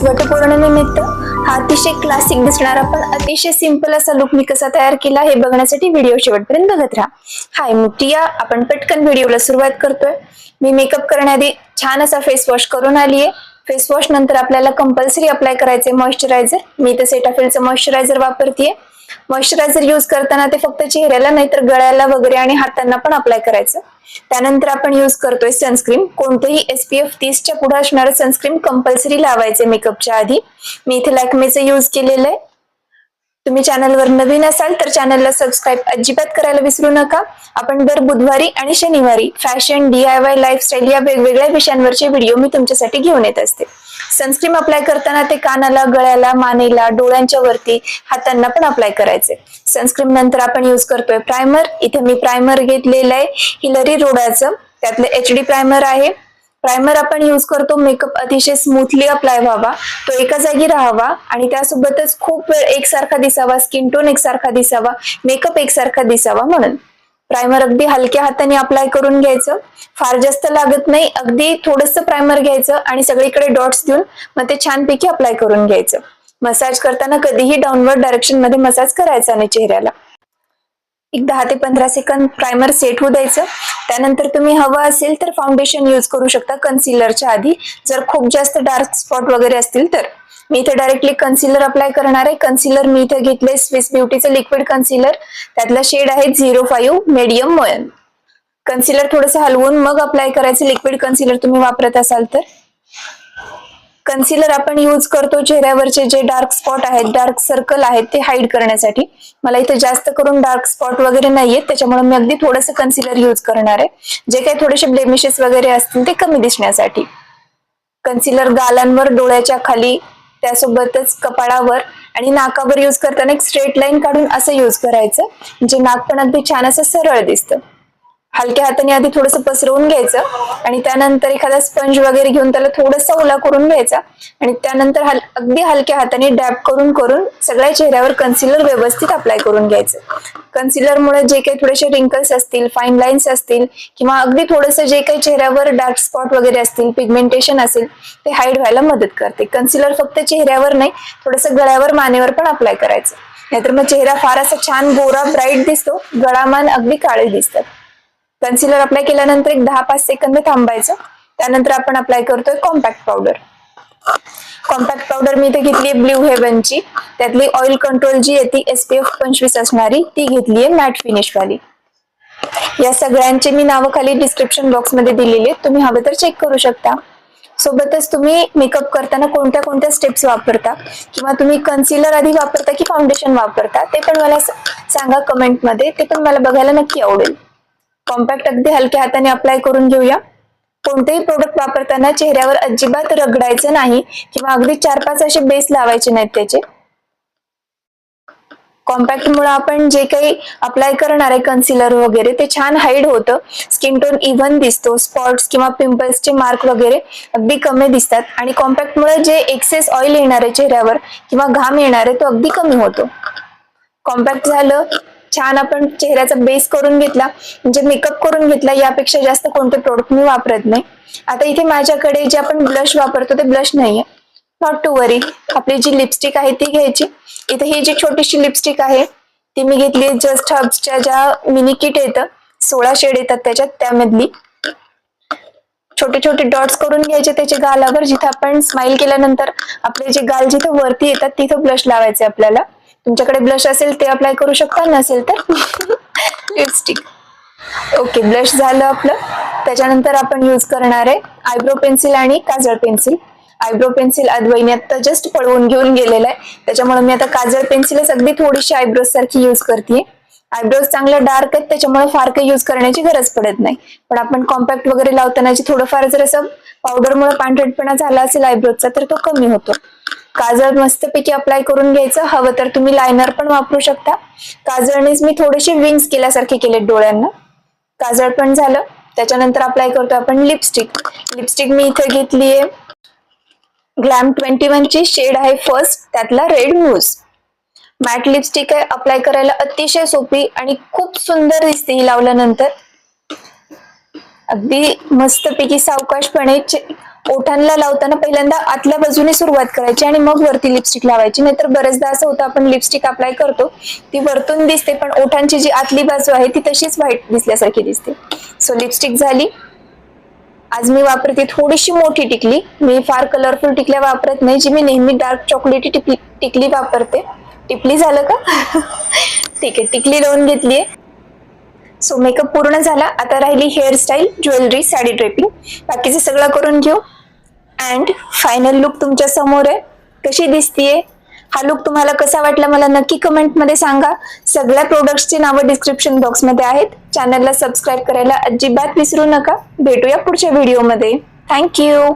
आज वटपौर्णिमेनिमित्त हा अतिशय क्लासिक दिसणारा पण अतिशय सिंपल असा लुक मी कसा तयार केला हे बघण्यासाठी व्हिडिओ शेवटपर्यंत बघत राहा. हाय मी आपण पटकन व्हिडिओला सुरुवात करतोय. मी मेकअप करण्याआधी छान असा फेस वॉश करून आली आहे फेस वॉश नंतर आपल्याला कंपल्सरी अप्लाय करायचे मॉइश्चरायझर मी तर सेटाफिलचं मॉइश्चरायझर वापरतेय. मॉइश्चरायझर यूज करताना ते फक्त चेहऱ्याला नाही तर गळ्याला वगैरे आणि हातांना पण अप्लाय करायचं. त्यानंतर आपण यूज करतोय सनस्क्रीन कोणतेही एसपीएफ तीसच्या पुढे असणारं सनस्क्रीन कंपल्सरी लावायचे मेकअपच्या आधी. मी इथे लॅकमेचं यूज केलेलं आहे. तुम्ही चॅनलवर नवीन असाल तर चॅनलला सबस्क्राईब अजिबात करायला विसरू नका. आपण दर बुधवारी आणि शनिवारी fashion D I Y lifestyle या वेगवेगळ्या विषयांवरचे व्हिडिओ मी तुमच्यासाठी घेऊन येत असते. सनस्क्रीन अप्लाय करताना ते कानाला गळ्याला मानेला डोळ्यांच्या वरती हातांना पण अप्लाय करायचे. सनस्क्रीन नंतर आपण यूज करतोय प्रायमर इथे मी प्रायमर घेतलेलं आहे हिलरी रोडाचं त्यातलं एच डी प्रायमर आहे. प्रायमर आपण यूज करतो. मेकअप अतिशय स्मूथली अप्लाय व्हावा. तो एका जागी राहावा. आणि त्यासोबतच खूप वेळ एकसारखा दिसावा. स्किन टोन एकसारखा दिसावा. मेकअप एकसारखा दिसावा म्हणून. प्रायमर अगदी हलक्या हाताने अप्लाय करून घ्यायचं. फार जास्त लागत नाही. अगदी थोडस प्रायमर घ्यायचं आणि सगळीकडे डॉट्स देऊन मग ते छानपैकी अप्लाय करून घ्यायचं. मसाज करताना कधीही डाऊनवर्ड डायरेक्शनमध्ये मसाज करायचा नाही चेहऱ्याला. एक दहा ते पंधरा सेकंद प्रायमर सेट होऊ द्यायचं. त्यानंतर तुम्ही हवं असेल तर फाउंडेशन यूज करू शकता. कन्सिलरच्या आधी. जर खूप जास्त डार्क स्पॉट वगैरे असतील तर. मी इथे डायरेक्टली कन्सिलर अप्लाय करणार आहे. कन्सिलर मी इथे घेतले स्विस ब्युटीचं लिक्विड कन्सिलर त्यातला शेड आहे झिरो फाईव्ह मीडियम मयन कन्सिलर थोडंसं हलवून मग अप्लाय करायचं. लिक्विड कन्सिलर तुम्ही वापरत असाल तर. कन्सिलर आपण यूज करतो चेहऱ्यावरचे जे डार्क स्पॉट आहेत डार्क सर्कल आहेत ते हाईड करण्यासाठी. मला इथे जास्त करून डार्क स्पॉट वगैरे नाहीयेत त्याच्यामुळे मी अगदी थोडंसं कन्सिलर यूज करणार आहे. जे काही थोडेसे ब्लेमिशेस वगैरे असतील ते कमी दिसण्यासाठी. कन्सिलर गालांवर डोळ्याच्या खाली त्यासोबतच कपाळावर आणि नाकावर यूज करताना एक स्ट्रेट लाईन काढून असं यूज करायचं. म्हणजे नाक पण अगदी छान असं सरळ दिसतं. हलक्या हाताने आधी थोडस पसरवून घ्यायचं आणि त्यानंतर एखादा स्पंज वगैरे घेऊन त्याला थोडासा ओला करून घ्यायचा. आणि त्यानंतर हल अगदी हलक्या हाताने डॅप करून करून सगळ्या चेहऱ्यावर कन्सिलर व्यवस्थित अप्लाय करून घ्यायचं. कन्सिलरमुळे जे काही थोडेसे रिंकल्स असतील फाईन लाईन्स असतील किंवा अगदी थोडंसं जे काही चेहऱ्यावर डार्क स्पॉट वगैरे असतील पिगमेंटेशन असेल ते हाईड व्हायला मदत करते. कन्सिलर फक्त चेहऱ्यावर नाही थोडंसं गळ्यावर मानेवर पण अप्लाय करायचं. नाहीतर मग चेहरा फार असा छान गोरा ब्राईट दिसतो गळामान अगदी काळे दिसतात. कन्सिलर अप्लाय केल्यानंतर एक दहा पाच सेकंद थांबायचं. त्यानंतर आपण अप्लाय करतोय कॉम्पॅक्ट पावडर कॉम्पॅक्ट पावडर मी इथे घेतली ब्ल्यू हेवनची त्यातली ऑइल कंट्रोल जी आहे ती एसपीएफ पंचवीस असणारी ती घेतली आहे मॅट फिनिश वाली. या सगळ्यांचे मी नावं खाली डिस्क्रिप्शन बॉक्समध्ये दिलेली आहेत तुम्ही हवे तर चेक करू शकता. सोबतच तुम्ही मेकअप करताना कोणत्या कोणत्या स्टेप्स वापरता? किंवा तुम्ही कन्सिलर आधी वापरता की फाउंडेशन वापरता? ते पण मला सांगा कमेंटमध्ये ते पण मला बघायला नक्की आवडेल. कॉम्पॅक्ट अगदी हलक्या हाताने अप्लाय करून घेऊया. कोणतेही प्रोडक्ट वापरताना चेहऱ्यावर अजिबात रगडायचं नाही किंवा अगदी चार पाच असे बेस लावायचे नाहीत त्याचे. कॉम्पॅक्ट मुळे आपण जे काही अप्लाय करणार आहे कन्सिलर वगैरे ते छान हाईड होतं. स्किन टोन इव्हन दिसतो. स्पॉट्स किंवा पिंपल्सचे मार्क वगैरे अगदी कमी दिसतात. आणि कॉम्पॅक्ट मुळे जे एक्सेस ऑइल येणार आहे चेहऱ्यावर किंवा घाम येणार आहे तो अगदी कमी होतो. कॉम्पॅक्ट झालं छान आपण चेहऱ्याचा बेस करून घेतला म्हणजे मेकअप करून घेतला यापेक्षा जास्त कोणते प्रोडक्ट मी वापरत नाही. आता इथे माझ्याकडे जे आपण ब्लश वापरतो ते ब्लश नाहीये. नॉट टू वरी आपली जी लिपस्टिक आहे ती घ्यायची. इथे ही जी छोटीशी लिपस्टिक आहे ती मी घेतली जस्ट हब्सच्या ज्या मिनी किट येतं सोळा शेड येतात त्याच्यात त्यामधली. छोटे छोटे डॉट्स करून घ्यायचे त्याच्या गालावर जिथे आपण स्माइल केल्यानंतर आपले जे गाल जिथे वरती येतात तिथं ब्लश लावायचे आपल्याला. तुमच्याकडे ब्लश असेल ते अप्लाय करू शकता नसेल तर लिपस्टिक ओके ब्लश झालं आपलं. त्याच्यानंतर आपण यूज करणार आहे आयब्रो पेन्सिल आणि काजळ पेन्सिल आयब्रो पेन्सिल अद्वैनी आता जस्ट पळवून घेऊन गेलेलं आहे. त्याच्यामुळे मी आता काजळ पेन्सिलच अगदी थोडीशी आयब्रोज सारखी यूज करते आयब्रोज चांगले डार्क आहेत त्याच्यामुळे फार काही यूज करण्याची गरज पडत नाही. पण आपण कॉम्पॅक्ट वगैरे लावताना जी थोडंफार जर असं पावडरमुळे पांढरटपणा झाला असेल आयब्रोजचा तर तो कमी होतो. काजळ मस्तपैकी अप्लाय करून घ्यायचं. हवं तर तुम्ही लायनर पण वापरू शकता. काजळनेच मी थोडेसे विंग्स केल्यासारखे केले डोळ्यांना. काजळ पण झालं. त्याच्यानंतर अप्लाय करतो आपण लिपस्टिक लिपस्टिक मी इथे घेतली आहे ग्लॅम ट्वेंटी वन ची शेड आहे फर्स्ट त्यातला रेड मूज मॅट लिपस्टिक आहे. अप्लाय करायला अतिशय सोपी आणि खूप सुंदर दिसते ही लावल्यानंतर. अगदी मस्तपैकी सावकाशपणे ओठांना लावताना पहिल्यांदा आतल्या बाजूने सुरुवात करायची आणि मग वरती लिपस्टिक लावायची. नाहीतर बरेचदा असं होतं आपण लिपस्टिक अप्लाय करतो ती वरतून दिसते पण ओठांची जी आतली बाजू आहे ती तशीच व्हाईट दिसल्यासारखी दिसते. सो लिपस्टिक झाली. आज मी वापरते थोडीशी मोठी टिकली. मी फार कलरफुल टिकल्या वापरत नाही जी मी नेहमी डार्क चॉकलेटी टिकली टिकली वापरते. टिपली झालं का? ठीक आहे टिकली लावून घेतलीये. सो मेकअप पूर्ण झाला. आता राहिली हेअरस्टाईल ज्वेलरी साडी ड्रेपिंग बाकीचं सगळं करून घेऊ. अँड फायनल लुक तुमच्यासमोर आहे. कशी दिसतीये? हा लुक तुम्हाला कसा वाटला मला नक्की कमेंटमध्ये सांगा. सगळ्या प्रोडक्ट्सची नावं डिस्क्रिप्शन बॉक्समध्ये आहेत. चॅनलला सबस्क्राईब करायला अजिबात विसरू नका. भेटूया पुढच्या व्हिडिओमध्ये थँक्यू